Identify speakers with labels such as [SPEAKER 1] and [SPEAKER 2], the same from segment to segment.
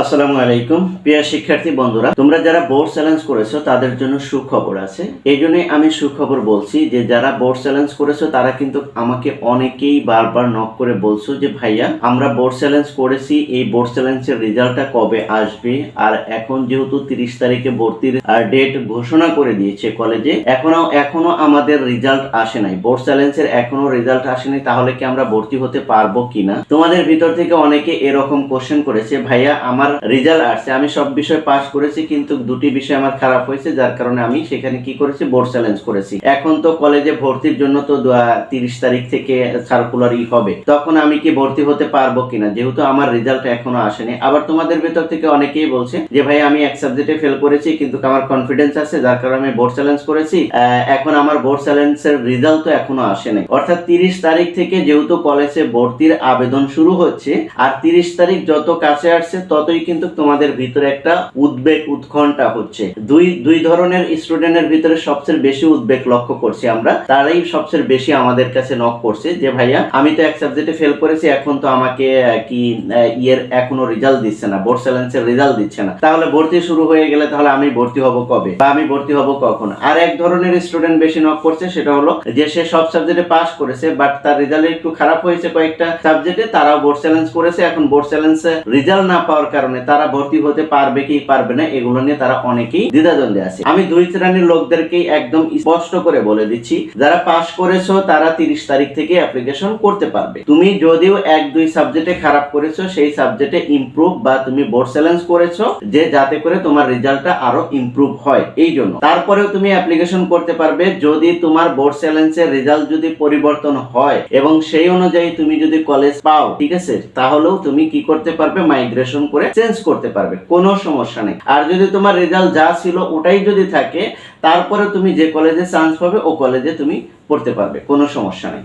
[SPEAKER 1] আসসালামু আলাইকুম। প্রিয় শিক্ষার্থী বন্ধুরা, তোমরা যারা বোর্ড চ্যালেঞ্জ করেছ, তাদের জন্য সুখবর আছে। এই জন্যই আমি সুখবর বলছি যে, যারা বোর্ড চ্যালেঞ্জ করেছ, তারা কিন্তু আমাকে অনেকেই বারবার নক করে বলছো যে, ভাইয়া, আমরা বোর্ড চ্যালেঞ্জ করেছি, এই বোর্ড চ্যালেঞ্জের রেজাল্টটা কবে আসবে? আর এখন যেহেতু তিরিশ তারিখে ভর্তির ডেট ঘোষণা করে দিয়েছে কলেজে এখনও এখনও আমাদের রেজাল্ট আসে নাই। বোর্ড চ্যালেঞ্জের এখনও রেজাল্ট আসেনি তাহলে কি আমরা ভর্তি হতে পারব কিনা? তোমাদের ভিতর থেকে অনেকে এরকম কোশ্চেন করেছে, ভাইয়া, আমার রেজাল্ট আসছে। আমি সব বিষয় পাস করেছি, কিন্তু দুটি বিষয় আমার খারাপ হয়েছে, যার কারণে আমি সেখানে কি করেছি? বোর্ড চ্যালেঞ্জ করেছি। এখন তো কলেজে ভর্তির জন্য তো তিরিশ তারিখ থেকে সার্কুলারই হবে। তখন আমি কি ভর্তি হতে পারব কিনা? যেহেতু আমার রেজাল্ট এখনও আসেনি। আবার তোমাদের ভেতর থেকে অনেকেই বলছে যে, ভাই, আমি এক সাবজেক্টে ফেল করেছি, কিন্তু আমার কনফিডেন্স আছে, যার কারণে আমি বোর্ড চ্যালেঞ্জ করেছি। এখন আমার বোর্ড চ্যালেঞ্জের রেজাল্ট তো এখনও আসেনি অর্থাৎ তিরিশ তারিখ থেকে যেহেতু কলেজে ভর্তির আবেদন শুরু হচ্ছে, আর তিরিশ তারিখ যত কাছে আসছে, ততই কিন্তু তোমাদের ভিতরে একটা উদ্বেগ উৎকণ্ঠা হচ্ছে। দুই দুই ধরনের স্টুডেন্টের ভিতরে সবচেয়ে বেশি উদ্বেগ লক্ষ্য করছি আমরা, তারাই সবচেয়ে বেশি আমাদের কাছে নক করছে যে, ভাইয়া, আমি তো এক সাবজেক্টে ফেল করেছি, এখন তো আমাকে কি ইয়ের এখনও রেজাল্ট দিচ্ছে না বোর্ড চ্যালেঞ্জের রেজাল্ট দিচ্ছে না। তাহলে ভর্তি শুরু হয়ে গেলে তাহলে আমি ভর্তি হব কবে? বা আমি ভর্তি হব কখন? আর এক ধরনের স্টুডেন্ট বেশি নক করছে, সেটা হলো যে, সে সব সাবজেক্টে পাস করেছে বাট তার রেজাল্ট একটু খারাপ হয়েছে কয়েকটা সাবজেক্টে তারাও বোর্ড চ্যালেঞ্জ করেছে, এখন বোর্ড চ্যালেঞ্জে রেজাল্ট না পাওয়ার কারণে তারা ভর্তি হতে পারবে কি পারবে না, এগুলো নিয়ে তারা অনেকেই দ্বিধাদ্বন্দ্বে আছে। আমি দুই শ্রেণির লোকদেরকেই একদম স্পষ্ট করে বলে দিচ্ছি, যারা পাস করেছ তারা তিরিশ তারিখ থেকে অ্যাপ্লিকেশন করতে পারবে। তুমি যদিও এক, দুই সাবজেক্টে খারাপ করেছ, সেই সাবজেক্টে ইমপ্রুভ বা তুমি বোর্ড চ্যালেঞ্জ করেছ, যে যাতে করে তোমার রেজাল্টটা আরও ইমপ্রুভ হয়, এই জন্য। তারপরেও তুমি অ্যাপ্লিকেশন করতে পারবে, যদি তোমার বোর্ড চ্যালেঞ্জের রেজাল্ট যদি পরিবর্তন হয়, এবং সেই অনুযায়ী তুমি যদি কলেজ পাও, ঠিক আছে? তাহলেও তুমি কি করতে পারবে? মাইগ্রেশন করে চেঞ্জ করতে পারবে, কোনো সমস্যা নেই। আর যদি তোমার রেজাল্ট যা ছিল ওটাই যদি থাকে তারপরে তুমি যে কলেজে চান্স পাবে, ও কলেজে তুমি পড়তে পারবে, কোনো সমস্যা নেই।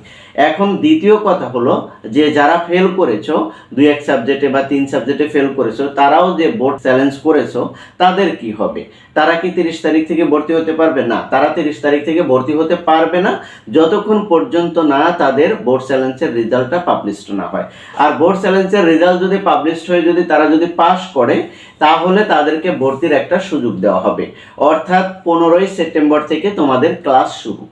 [SPEAKER 1] এখন দ্বিতীয় কথা হলো যে, যারা ফেল করেছ, দুই এক সাবজেক্টে বা তিন সাবজেক্টে ফেল করেছ, তারাও যে বোর্ড চ্যালেঞ্জ করেছ, তাদের কি হবে? তারা কি তিরিশ তারিখ থেকে ভর্তি হতে পারবে? না, তারা তিরিশ তারিখ থেকে ভর্তি হতে পারবে না, যতক্ষণ পর্যন্ত না তাদের বোর্ড চ্যালেঞ্জের রেজাল্টটা পাবলিশড না হয়। আর বোর্ড চ্যালেঞ্জের রেজাল্ট যদি পাবলিশড হয়ে যদি তারা যদি পাস করে, তাহলে তাদেরকে ভর্তির একটা সুযোগ দেওয়া হবে। অর্থাৎ পনেরোই সেপ্টেম্বর থেকে তোমাদের ক্লাস শুরু।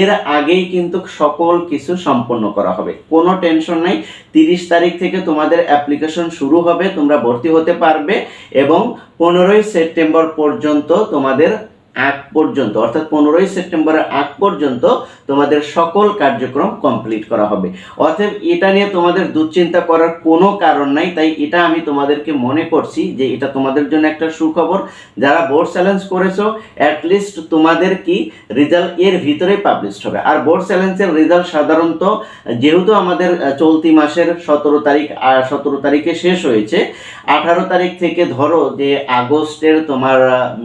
[SPEAKER 1] এর আগেই কিন্তু সকল কিছু সম্পন্ন করা হবে। কোনো টেনশন নেই। তিরিশ তারিখ থেকে তোমাদের অ্যাপ্লিকেশন শুরু হবে। তোমরা ভর্তি হতে পারবে এবং পনেরোই সেপ্টেম্বর পর্যন্ত তোমাদের আগ পর্যন্ত, অর্থাৎ পনেরোই সেপ্টেম্বরের আগ পর্যন্ত তোমাদের সকল কার্যক্রম কমপ্লিট করা হবে। অতএব এটা নিয়ে তোমাদের দুশ্চিন্তা করার কোনো কারণ নাই, তাই এটা আমি তোমাদেরকে মনে করছি যে এটা তোমাদের জন্য একটা সুখবর। যারা বোর্ড চ্যালেঞ্জ করেছ অ্যাটলিস্ট তোমাদের কি রেজাল্ট এর ভিতরেই পাবলিশড হবে। আর বোর্ড চ্যালেঞ্জের রেজাল্ট সাধারণত যেহেতু আমাদের চলতি মাসের সতেরো তারিখ সতেরো তারিখে শেষ হয়েছে, আঠারো তারিখ থেকে ধরো যে আগস্টের তোমার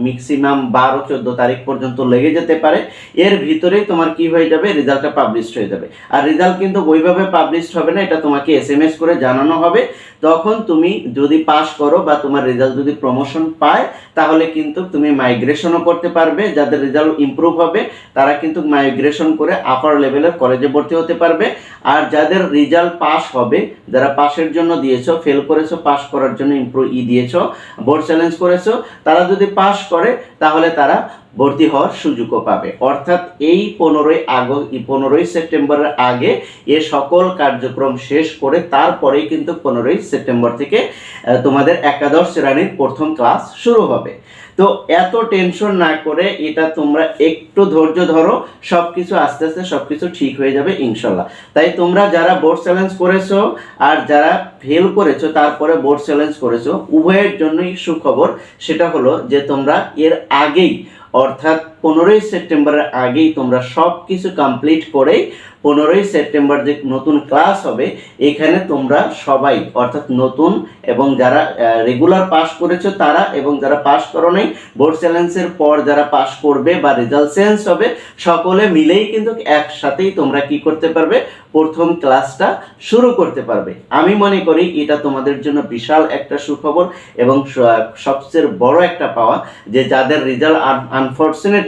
[SPEAKER 1] ম্যাক্সিমাম বারো, চোদ্দ তারিখ পর্যন্ত লেগে যেতে পারে। এর ভিতরেই তোমার কি হয়ে যাবে? রেজাল্টটা পাবলিশড হয়ে যাবে। আর রেজাল্ট কিন্তু ওইভাবে পাবলিশড হবে না, এটা তোমাকে এস এম এস করে জানানো হবে। তখন তুমি যদি পাস করো বা তোমার রেজাল্ট যদি প্রমোশন পায়, তাহলে কিন্তু তুমি মাইগ্রেশনও করতে পারবে। যাদের রেজাল্ট ইমপ্রুভ হবে, তারা কিন্তু মাইগ্রেশন করে আপার লেভেলের কলেজে ভর্তি হতে পারবে। আর যাদের রেজাল্ট পাস হবে, যারা পাসের জন্য দিয়েছ ফেল করেছ পাস করার জন্য ইমপ্রুভ ই দিয়েছ বোর্ড চ্যালেঞ্জ করেছ, তারা যদি পাস করে, তাহলে তারা ভর্তি হওয়ার সুযোগও পাবে। অর্থাৎ এই পনেরোই আগস্ট পনেরোই সেপ্টেম্বরের আগে এ সকল কার্যক্রম শেষ করে তারপরেই কিন্তু পনেরোই সেপ্টেম্বর থেকে তোমাদের একাদশ শ্রেণির প্রথম ক্লাস শুরু হবে। তো এত টেনশন না করে এটা তোমরা একটু ধৈর্য ধরো সব কিছু আস্তে আস্তে সব কিছু ঠিক হয়ে যাবে ইনশাল্লাহ। তাই তোমরা যারা বোর্ড চ্যালেঞ্জ করেছ আর যারা ফেল করেছ, তারপরে বোর্ড চ্যালেঞ্জ করেছ, উভয়ের জন্যই সুখবর সেটা হলো যে তোমরা এর আগেই অর্থাৎ পনেরোই সেপ্টেম্বরের আগেই তোমরা সব কিছু কমপ্লিট করেই পনেরোই সেপ্টেম্বর যে নতুন ক্লাস হবে, এখানে তোমরা সবাই, অর্থাৎ নতুন এবং যারা রেগুলার পাস করেছ তারা এবং যারা পাস করো নাই বোর্ড চ্যালেঞ্জের পর যারা পাস করবে বা রেজাল্ট চেঞ্জ হবে, সকলে মিলেই কিন্তু একসাথেই তোমরা কি করতে পারবে, প্রথম ক্লাসটা শুরু করতে পারবে। আমি মনে করি এটা তোমাদের জন্য বিশাল একটা সুখবর এবং সবচেয়ে বড় একটা পাওয়া যে যাদের রেজাল্ট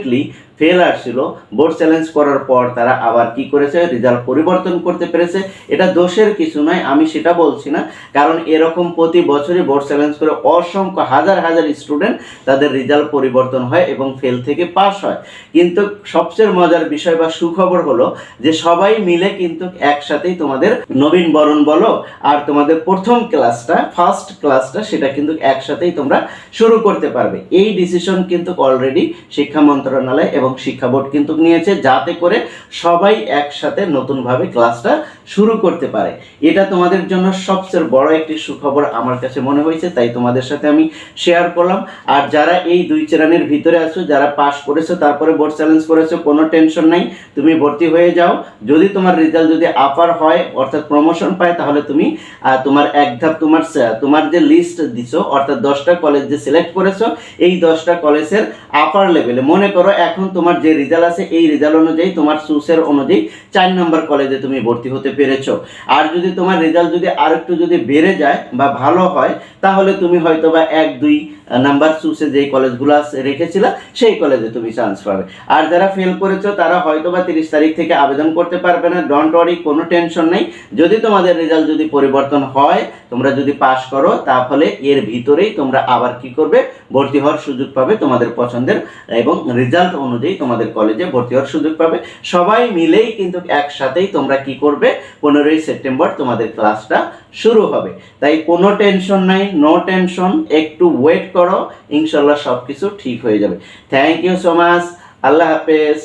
[SPEAKER 1] immediately ফেল আসছিল বোর্ড চ্যালেঞ্জ করার পর তারা আবার কি করেছে? রেজাল্ট পরিবর্তন করতে পেরেছে। এটা দোষের কিছু নয়, আমি সেটা বলছি না। কারণ এরকম প্রতি বছরই বোর্ড চ্যালেঞ্জ করে অসংখ্য, হাজার হাজার স্টুডেন্ট তাদের রেজাল্ট পরিবর্তন হয় এবং ফেল থেকে পাস হয়। কিন্তু সবচেয়ে মজার বিষয় বা সুখবর হলো যে সবাই মিলে কিন্তু একসাথেই তোমাদের নবীন বরণ বলো আর তোমাদের প্রথম ক্লাসটা ফার্স্ট ক্লাসটা সেটা কিন্তু একসাথেই তোমরা শুরু করতে পারবে। এই ডিসিশন কিন্তু অলরেডি শিক্ষা মন্ত্রণালয় এবং শিক্ষা বোর্ড কিন্তু নিয়েছে যাতে করে সবাই একসাথে নতুনভাবে ক্লাসটা শুরু করতে পারে। এটা তোমাদের জন্য সবচেয়ে বড় একটি সুখবর আমার কাছে মনে হয়েছে, তাই তোমাদের সাথে আমি শেয়ার করলাম। আর যারা এই দুই চেরানের ভিতরে আছো, যারা পাস করেছ, তারপরে বোর্ড চ্যালেঞ্জ করেছ, কোনো টেনশন নাই, তুমি ভর্তি হয়ে যাও। যদি তোমার রেজাল্ট যদি আপার হয়, অর্থাৎ প্রমোশন পায়, তাহলে তুমি তোমার এক ধাপ তোমার তোমার যে লিস্ট দিছো, অর্থাৎ দশটা কলেজ যে সিলেক্ট করেছ, এই দশটা কলেজের আপার লেভেলে মনে করো এখন তোমার যে রেজাল্ট আছে, এই রেজাল্ট অনুযায়ী তোমার সুসের অনুযায়ী চার নম্বর কলেজে তুমি ভর্তি হতে পেরেছ। আর যদি তোমার রেজাল্ট যদি আর একটু যদি বেড়ে যায় বা ভালো হয়, তাহলে তুমি হয়তো বা এক, দুই নাম্বার চুসে যেই কলেজগুলো রেখেছিল, সেই কলেজে তুমি চান্স পাবে আর যারা ফেল করেছ, তারা হয়তো বা তিরিশ তারিখ থেকে আবেদন করতে পারবে না। ডোন্ট ওয়ারি কোনো টেনশন নেই। যদি তোমাদের রেজাল্ট যদি পরিবর্তন হয়, তোমরা যদি পাস করো, তাহলে এর ভিতরেই তোমরা আবার কি করবে? ভর্তি হওয়ার সুযোগ পাবে তোমাদের পছন্দের এবং রেজাল্ট অনুযায়ী তোমাদের কলেজে ভর্তি হওয়ার সুযোগ পাবে। সবাই মিলেই কিন্তু একসাথেই তোমরা কি করবে? পনেরোই সেপ্টেম্বর তোমাদের ক্লাসটা শুরু হবে। তাই কোনো টেনশন নাই নো টেনশন একটু ওয়েট করো, ইনশাল্লাহ সব কিছু ঠিক হয়ে যাবে। থ্যাংক ইউ সো মাচ আল্লাহ হাফেজ।